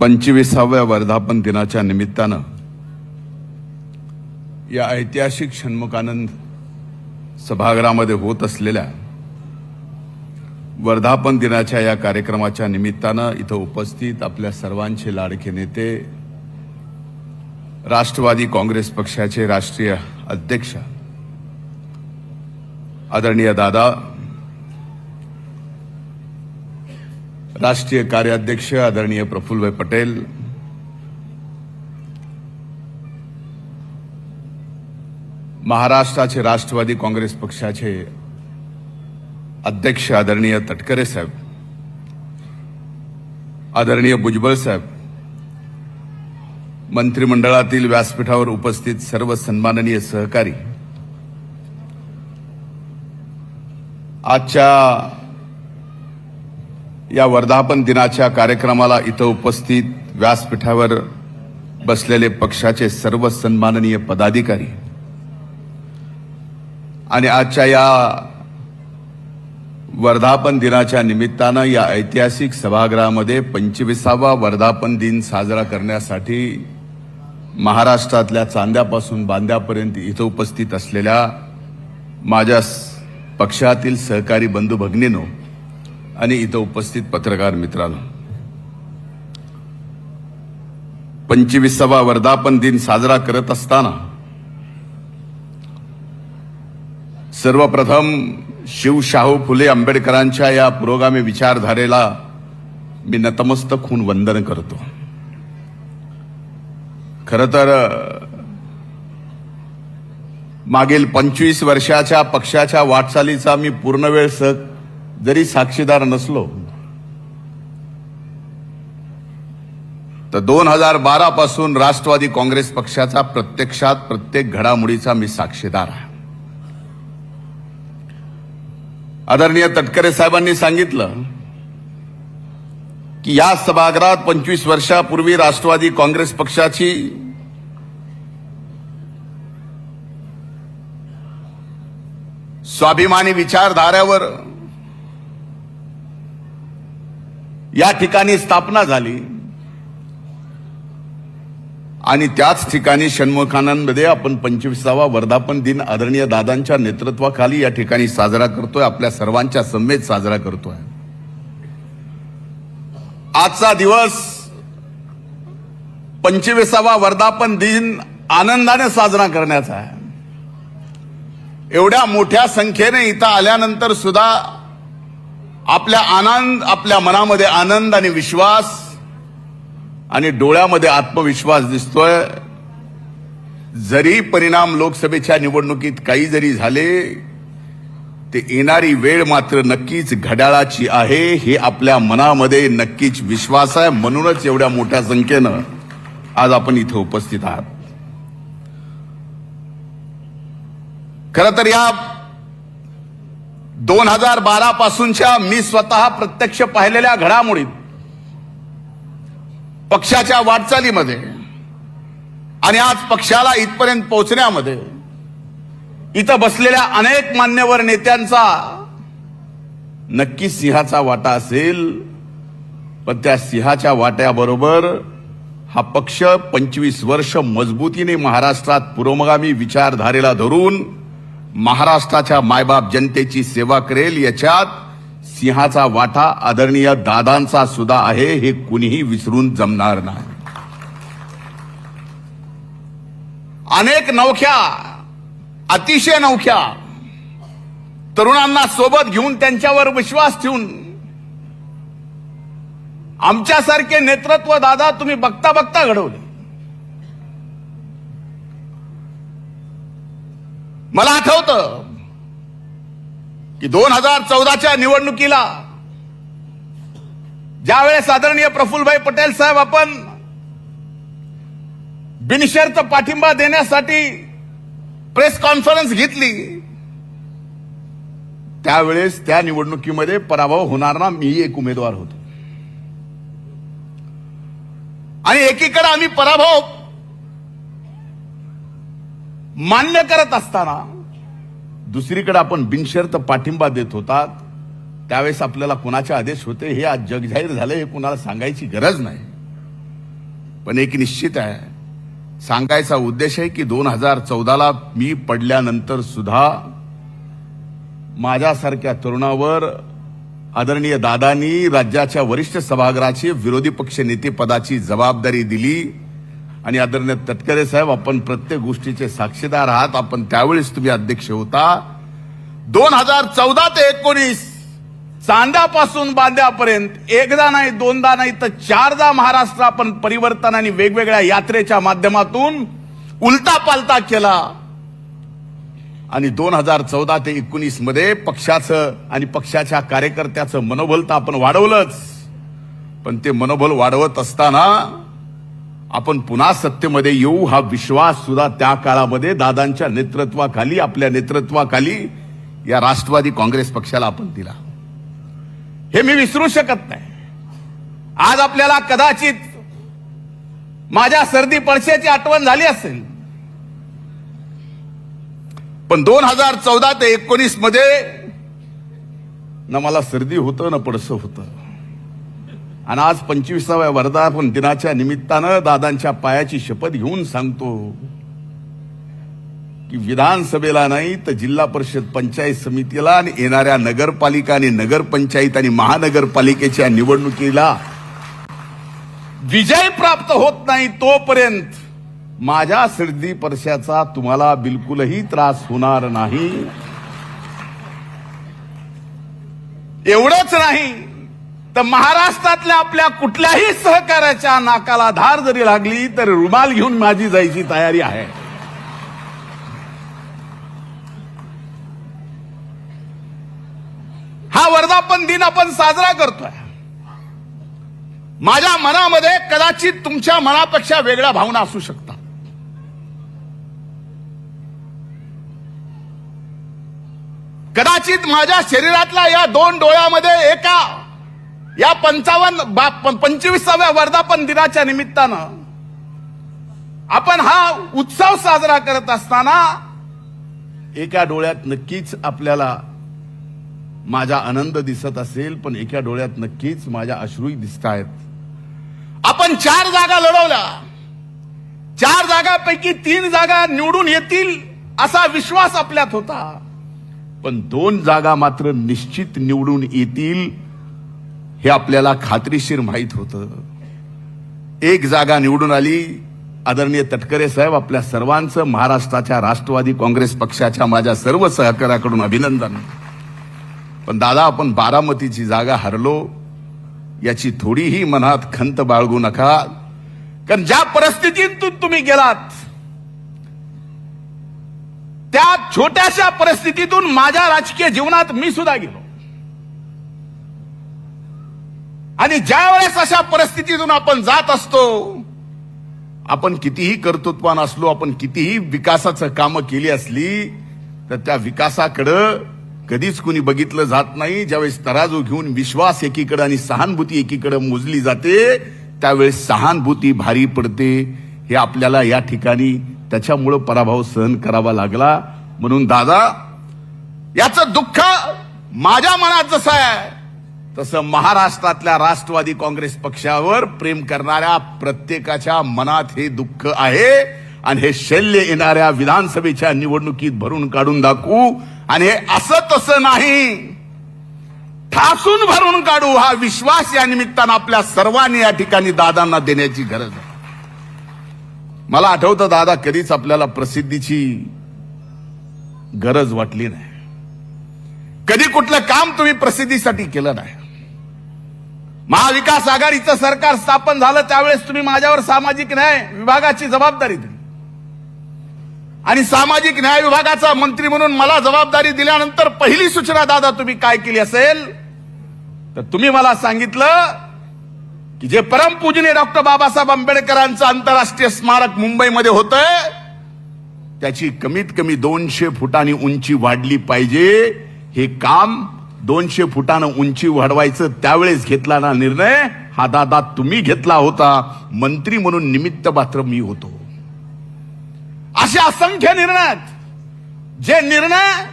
पंचवीसाव्या वर्धापन दिनाच्या निमित्तानं या ऐतिहासिक षण्मुखानंद सभागृहामध्ये होत असलेल्या वर्धापन दिनाच्या या कार्यक्रमाच्या निमित्तानं इथं उपस्थित आपल्या सर्वांचे लाडके नेते राष्ट्रवादी काँग्रेस पक्षाचे राष्ट्रीय अध्यक्ष आदरणीय दादा राष्ट्रीय कार्याध्यक्ष आदरणीय प्रफुल्लभाई पटेल महाराष्ट्राचे राष्ट्रवादी काँग्रेस पक्षाचे अध्यक्ष आदरणीय तटकरे साहेब आदरणीय भुजबळ साहेब मंत्रिमंडळातील व्यासपीठावर उपस्थित सर्व सन्माननीय सहकारी आजच्या या वर्धापन दिनाच्या कार्यक्रमाला इथं उपस्थित व्यासपीठावर बसलेले पक्षाचे सर्व सन्माननीय पदाधिकारी आणि आजच्या या वर्धापन दिनाच्या निमित्तानं या ऐतिहासिक सभागृहामध्ये पंचवीसावा वर्धापन दिन साजरा करण्यासाठी महाराष्ट्रातल्या चांद्यापासून बांद्यापर्यंत इथं उपस्थित असलेल्या माझ्या पक्षातील सहकारी बंधू भगिनीनो आणि इथं उपस्थित पत्रकार मित्रांनो पंचवीसावा वर्धापन दिन साजरा करत असताना सर्वप्रथम शिवशाहू फुले आंबेडकरांच्या या पुरोगामी विचारधारेला मी नतमस्तक होऊन वंदन करतो. खर तर मागील पंचवीस वर्षाच्या पक्षाच्या वाटचालीचा मी पूर्ण वेळ स जरी साक्षीदार नसलो तर दोन हजार बारा पासून राष्ट्रवादी काँग्रेस पक्षाचा प्रत्यक्षात प्रत्येक घडामोडीचा मी साक्षीदार आहे. आदरणीय तटकरे साहेबांनी सांगितलं की या सभागृहात पंचवीस वर्षापूर्वी राष्ट्रवादी काँग्रेस पक्षाची स्वाभिमानी विचारधाऱ्यावर या ठिकाणी स्थापना झाली. आणि त्याच ठिकाणी षण्मुखानांमध्ये आपण पंचवीसावा वर्धापन दिन आदरणीय दादांच्या नेतृत्वाखाली या ठिकाणी साजरा करतोय आपल्या सर्वांच्या समेत साजरा करतोय. आजचा दिवस पंचवीसावा वर्धापन दिन आनंदाने साजरा करण्याचा आहे. एवढ्या मोठ्या संख्येने इथं आल्यानंतर सुद्धा आपल्या आनंद आपल्या मनामध्ये आनंद आणि विश्वास आणि डोळ्यामध्ये आत्मविश्वास दिसतोय. जरी परिणाम लोकसभेच्या निवडणुकीत काही जरी झाले ते येणारी वेळ मात्र नक्कीच घड्याळाची आहे हे आपल्या मनामध्ये नक्कीच विश्वास आहे. म्हणूनच एवढ्या मोठ्या संख्येनं आज आपण इथे उपस्थित आहात. खर तर या दोन हजार बारा पासूनच्या मी स्वतः प्रत्यक्ष पाहिलेल्या घडामोडीत पक्षाच्या वाटचालीमध्ये आणि आज पक्षाला इथपर्यंत पोहोचण्यामध्ये इथं बसलेल्या अनेक मान्यवर नेत्यांचा नक्की सिंहाचा वाटा असेल पण त्या सिंहाच्या वाट्याबरोबर हा पक्ष पंचवीस वर्ष मजबूतीने महाराष्ट्रात पुरोगामी विचारधारेला धरून महाराष्ट्राच्या मायबाप जनतेची सेवा करेल. याच्यात सिंहाचा वाटा आदरणीय दादांचा सुद्धा आहे हे कुणीही विसरून जमणार नाही. अनेक नवख्या अतिशय नवख्या तरुणांना सोबत घेऊन त्यांच्यावर विश्वास ठेवून आमच्यासारखे नेतृत्व दादा तुम्ही बघता बघता घडवले. मला आठवतं की दोन हजार चौदाच्या निवडणुकीला ज्यावेळेस आदरणीय प्रफुल्लभाई पटेल साहेब आपण बिनशर्त पाठिंबा देण्यासाठी प्रेस कॉन्फरन्स घेतली त्यावेळेस त्या निवडणुकीमध्ये पराभव होणार ना मी एक उमेदवार होतो. आणि एकीकडे आम्ही पराभव मान्य करत असताना दुसरीकडे आपण बिनशर्त पाठिंबा देत होता त्यावेळेस आपल्याला कुणाचे आदेश होते हे आज जग जाहीर झाले हे कुणाला सांगायची गरज नाही. पण एक निश्चित आहे सांगायचा उद्देश आहे की दोन हजार चौदाला मी पडल्यानंतर सुद्धा माझ्यासारख्या तरुणावर आदरणीय दादांनी राज्याच्या वरिष्ठ सभागृहाची विरोधी पक्ष नेतेपदाची जबाबदारी दिली. आणि आदरणीय तटकरे साहेब आपण प्रत्येक गोष्टीचे साक्षीदार आहात. आपण त्यावेळेस तुम्ही अध्यक्ष होता. दोन हजार चौदा ते एकोणीस चांद्यापासून बांद्यापर्यंत एकदा नाही दोनदा नाही तर चारदा महाराष्ट्र आपण परिवर्तन आणि वेगवेगळ्या यात्रेच्या माध्यमातून उलटा पालता केला. आणि दोन हजार चौदा ते एकोणीसमध्ये पक्षाचं आणि पक्षाच्या कार्यकर्त्याचं मनोबल तर आपण वाढवलंच. पण ते मनोबल वाढवत असताना आपण पुन्हा सत्तेमध्ये येऊ हा विश्वास सुद्धा त्या काळामध्ये दादांच्या नेतृत्वाखाली आपल्या नेतृत्वाखाली या राष्ट्रवादी काँग्रेस पक्षाला आपण दिला. हे मी विसरू शकत नाही. आज आपल्याला कदाचित माझ्या सर्दी पडशाची आठवण झाली असेल. पण दोन हजार चौदा ते एकोणीसमध्ये ना मला सर्दी होतं ना पडसं होतं. आणि आज पंचवीसाव्या वर्धापन दिनाच्या निमित्तानं दादांच्या पायाची शपथ घेऊन सांगतो की विधानसभेला नाही तर जिल्हा परिषद पंचायत समितीला आणि येणाऱ्या नगरपालिका आणि नगरपंचायत आणि महानगरपालिकेच्या निवडणुकीला विजय प्राप्त होत नाही तोपर्यंत माझ्या सर्दी परशाचा तुम्हाला बिलकुलही त्रास होणार नाही. एवढंच नाही. तर महाराष्ट्रातल्या आपल्या कुठल्याही सहकार्याच्या नाकाला धार जरी लागली तर रुमाल घेऊन माझी जायची तयारी आहे. हा वर्धापन दिन आपण साजरा करतोय. माझ्या मनामध्ये कदाचित तुमच्या मनापेक्षा वेगळ्या भावना असू शकतात. कदाचित माझ्या शरीरातल्या या दोन डोळ्यामध्ये एका या पंचावन्न बा- प- पंचवीसाव्या वर्धापन दिनाच्या निमित्तानं आपण हा उत्सव साजरा करत असताना एका डोळ्यात नक्कीच आपल्याला माझा आनंद दिसत असेल पण एका डोळ्यात नक्कीच माझ्या अश्रूही दिसत आहेत आपण चार जागा लढवल्या. चार जागापैकी तीन जागा निवडून येतील असा विश्वास आपल्यात होता. पण दोन जागा मात्र निश्चित निवडून येतील. हे आपल्याला खात्रीशीर माहीत होतं. एक जागा निवडून आली. आदरणीय तटकरे साहेब आपल्या सर्वांचं महाराष्ट्राच्या राष्ट्रवादी काँग्रेस पक्षाच्या माझ्या सर्व सहकार्याकडून अभिनंदन. पण दादा आपण बारामतीची जागा हरलो. याची थोडीही मनात खंत बाळगू नका. कारण ज्या परिस्थितीतून तुम्ही गेलात त्या छोट्याशा परिस्थितीतून माझ्या राजकीय जीवनात मी सुद्धा गेलो. आणि ज्या वेळेस अशा परिस्थितीतून आपण जात असतो आपण कितीही कर्तृत्वान असलो आपण कितीही विकासाचं कामं केली असली तर त्या विकासाकडं कधीच कुणी बघितलं जात नाही. ज्यावेळेस तराजू घेऊन विश्वास एकीकडे आणि सहानुभूती एकीकडे मोजली जाते त्यावेळेस सहानुभूती भारी पडते. हे आपल्याला या ठिकाणी त्याच्यामुळं पराभव सहन करावा लागला. म्हणून दादा याचं दुःख माझ्या मनात जसं आहे तसं महाराष्ट्रातल्या राष्ट्रवादी काँग्रेस पक्षावर प्रेम करणाऱ्या प्रत्येकाच्या मनात हे दुःख आहे. आणि हे शल्य येणाऱ्या विधानसभेच्या निवडणुकीत भरून काढून दाखवू. आणि हे असं तसं नाही. ठासून भरून काढू हा विश्वास या निमित्तानं आपल्या सर्वांनी या ठिकाणी दादांना देण्याची गरज आहे. मला आठवतं दादा कधीच आपल्याला प्रसिद्धीची गरज वाटली नाही. कधी कुठलं काम तुम्ही प्रसिद्धीसाठी केलं नाही. महाविकास आघाडीचं सरकार स्थापन झालं त्यावेळेस तुम्ही माझ्यावर सामाजिक न्याय विभागाची जबाबदारी दिली. आणि सामाजिक न्याय विभागाचा मंत्री म्हणून मला जबाबदारी दिल्यानंतर पहिली सूचना दादा तुम्ही काय केली असेल? तर तुम्ही मला सांगितलं की जे परमपूजनीय डॉक्टर बाबासाहेब आंबेडकरांचं आंतरराष्ट्रीय स्मारक मुंबईमध्ये होतंय त्याची कमीत कमी दोनशे फुटांनी उंची वाढली पाहिजे. हे काम दोनशे फुटानं उंची वाढवायचं त्यावेळेस घेतला ना निर्णय? हा दादा तुम्ही घेतला होता. मंत्री म्हणून निमित्त मात्र मी होतो. असे असंख्य निर्णय जे निर्णय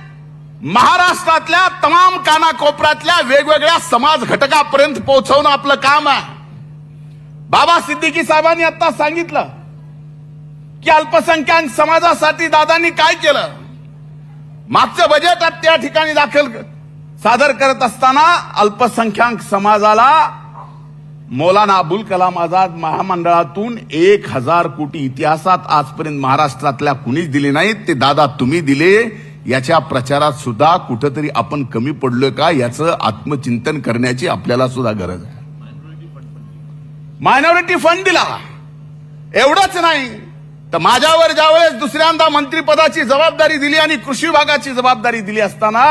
महाराष्ट्रातल्या तमाम कानाकोपऱ्यातल्या वेगवेगळ्या समाज घटकापर्यंत पोहोचवणं आपलं काम आहे. बाबा सिद्दीकी साहेबांनी आता सांगितलं की अल्पसंख्याक समाजासाठी दादांनी काय केलं? मागचं बजेट त्या ठिकाणी दाखल सादर करत असताना अल्पसंख्याक समाजाला मौलाना अबुल कलाम आझाद महामंडळातून एक हजार कोटी इतिहासात आजपर्यंत महाराष्ट्रातल्या कुणीच दिले नाहीत ते दादा तुम्ही दिले. याच्या प्रचारात सुद्धा कुठंतरी आपण कमी पडलोय का याचं आत्मचिंतन करण्याची आपल्याला सुद्धा गरज आहे. मायनॉरिटी फंड दिला. एवढंच नाही. तर माझ्यावर ज्यावेळेस दुसऱ्यांदा मंत्रिपदाची जबाबदारी दिली आणि कृषी विभागाची जबाबदारी दिली असताना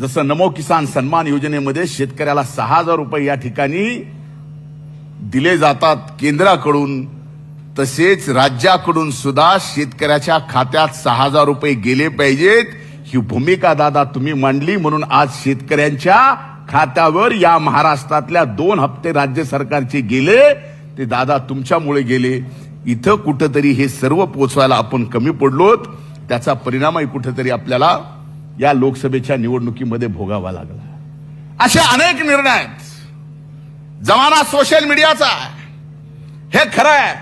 जसं नमो किसान सन्मान योजनेमध्ये शेतकऱ्याला सहा हजार रुपये या ठिकाणी दिले जातात केंद्राकडून तसेच राज्याकडून सुद्धा शेतकऱ्याच्या खात्यात सहा हजार रुपये गेले पाहिजेत. ही भूमिका दादा तुम्ही मांडली म्हणून आज शेतकऱ्यांच्या खात्यावर या महाराष्ट्रातल्या दोन हप्ते राज्य सरकारचे गेले ते दादा तुमच्यामुळे गेले. इथं कुठंतरी हे सर्व पोचवायला आपण कमी पडलोत. त्याचा परिणामही कुठंतरी आपल्याला या लोकसभेच्या निवडणुकीमध्ये भोगावा लागला. असे अनेक निर्णय आहेत. जमाना सोशल मीडियाचा हे खरं आहे.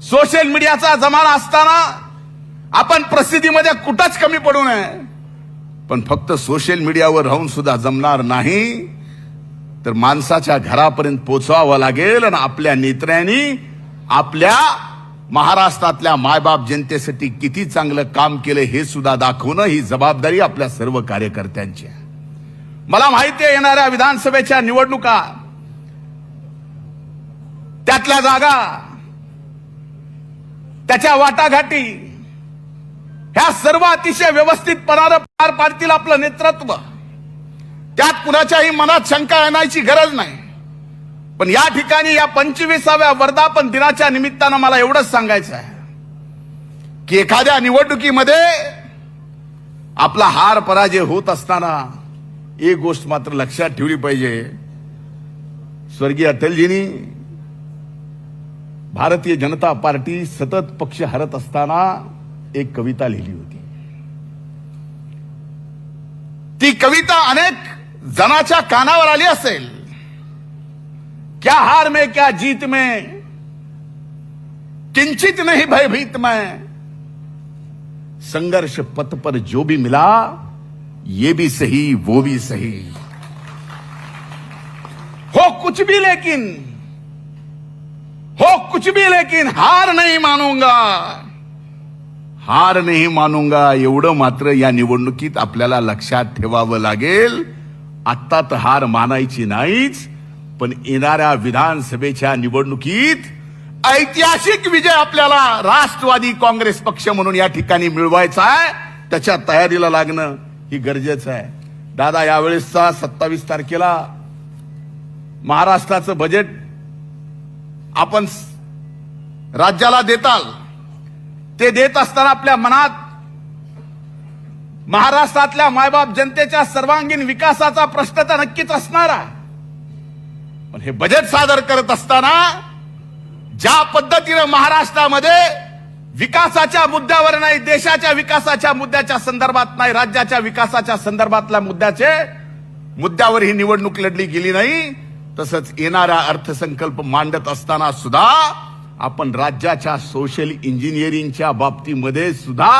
सोशल मीडियाचा जमाना असताना आपण प्रसिद्धीमध्ये कुठंच कमी पडू नये. पण फक्त सोशल मीडियावर राहून सुद्धा जमणार नाही तर माणसाच्या घरापर्यंत पोचवावं लागेल आणि आपल्या नेत्यांनी आपल्या महाराष्ट्रातल्या मायबाप जनतेसाठी किती चांगलं काम केलं हे सुद्धा दाखवणं ही जबाबदारी आपल्या सर्व कार्यकर्त्यांची आहे. मला माहिती आहे येणाऱ्या विधानसभेच्या निवडणुका. त्यातल्या जागा त्याच्या वाटाघाटी ह्या सर्व अतिशय व्यवस्थितपणानं पार पाडतील आपलं नेतृत्व. त्यात कुणाच्याही मनात शंका येण्याची गरज नाही. पण या ठिकाणी या पंचवीसाव्या वर्धापन दिनाच्या निमित्तानं मला एवढंच सांगायचं आहे की एखाद्या निवडणुकीमध्ये आपला हार पराजय होत असताना एक गोष्ट मात्र लक्षात ठेवली पाहिजे. स्वर्गीय अटलजींनी भारतीय जनता पार्टी सतत पक्ष हरत असताना एक कविता लिहिली होती. ती कविता अनेक जणाच्या कानावर आली असेल. क्या हार में, क्या जीत में? किंचित नहीं भयभीत मैं। संघर्ष पथ पर जो भी मिला, ये भी सही, वो भी सही। हो कुछ भी लेकिन, हो कुछ भी लेकिन हार नहीं मानूँगा। हार नाही मानूँगा, एवढं मात्र या निवडणुकीत आपल्याला लक्षात ठेवावं लागेल आत्ता तर हार मानायची नाहीच पण येणाऱ्या विधानसभेच्या निवडणुकीत ऐतिहासिक विजय आपल्याला राष्ट्रवादी काँग्रेस पक्ष म्हणून या ठिकाणी मिळवायचा आहे. त्याच्या तयारीला लागणं ही गरजेचं आहे. दादा यावेळेसचा सत्तावीस तारखेला महाराष्ट्राचं बजेट आपण राज्याला देताल. ते देत असताना आपल्या मनात महाराष्ट्रातल्या मायबाप जनतेच्या सर्वांगीण विकासाचा प्रश्न तर नक्कीच असणार आहे. पण हे बजेट सादर करत असताना ज्या पद्धतीनं महाराष्ट्रामध्ये विकासाच्या मुद्द्यावर नाही देशाच्या विकासाच्या मुद्द्याच्या संदर्भात नाही राज्याच्या विकासाच्या संदर्भातल्या मुद्द्याचे मुद्द्यावर ही निवडणूक लढली गेली नाही तसंच येणारा अर्थसंकल्प मांडत असताना सुद्धा आपण राज्याच्या सोशल इंजिनिअरिंगच्या बाबतीमध्ये सुद्धा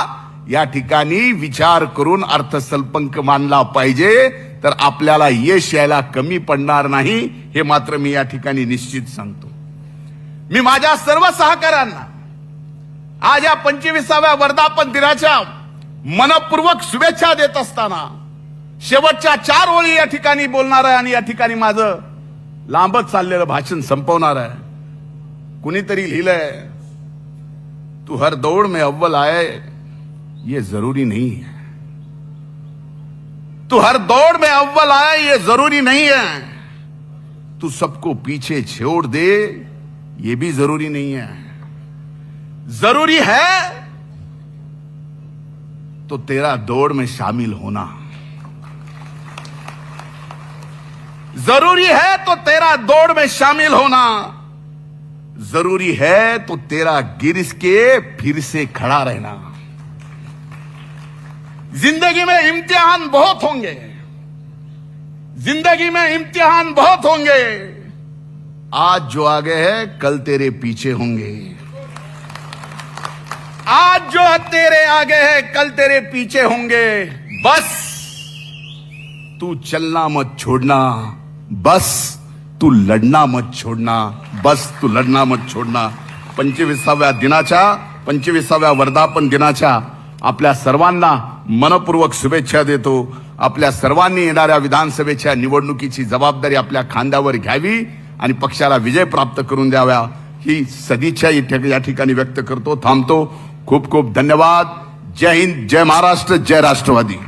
या ठिकाणी विचार करून अर्थसंकल्प मानला पाहिजे तर आपल्याला यश यायला कमी पडणार नाही हे मात्र मी या ठिकाणी निश्चित सांगतो. मी माझ्या सर्व सहकाऱ्यांना आज या पंचवीसाव्या वर्धापन दिनाच्या मनपूर्वक शुभेच्छा देत असताना शेवटच्या चार ओळी या ठिकाणी बोलणार आहे आणि या ठिकाणी माझं लांबच चाललेलं भाषण संपवणार आहे. कुणीतरी लिहिलंय तू हर दौड़ में अव्वल आहे ये ज़रूरी नहीं है। तू हर दौड़ में अव्वल आए ये ज़रूरी नहीं है। तू सबको पीछे छोड़ दे, ये भी ज़रूरी नहीं है। ज़रूरी है तो तेरा दौड़ में शामिल होना। ज़रूरी है तो तेरा दौड़ में शामिल होना। ज़रूरी है तो तेरा गिरस के फिर से खड़ा रहना। ज़िंदगी में इम्तिहान बहुत होंगे। ज़िंदगी में इम्तिहान बहुत होंगे। आज जो आगे है, कल तेरे पीछे होंगे। आज जो तेरे आगे है, कल तेरे पीछे होंगे। बस, तू चलना मत छोड़ना। बस, तू लड़ना मत छोडना। बस, तू लढना मत छोडना। पंचवीसाव्या दिनाच्या पंचवीसाव्या वर्धापन दिनाच्या आपल्या सर्वांना मनपूर्वक शुभेच्छा देतो. आपल्या सर्वांनी येणाऱ्या विधानसभेच्या निवडणुकीची जबाबदारी आपल्या खांद्यावर घ्यावी आणि पक्षाला विजय प्राप्त करून द्याव्या. ही सदिच्छा या ठिकाणी व्यक्त करतो थांबतो. खूप खूप धन्यवाद. जय हिंद जय महाराष्ट्र जय राष्ट्रवादी.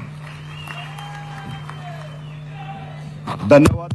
धन्यवाद.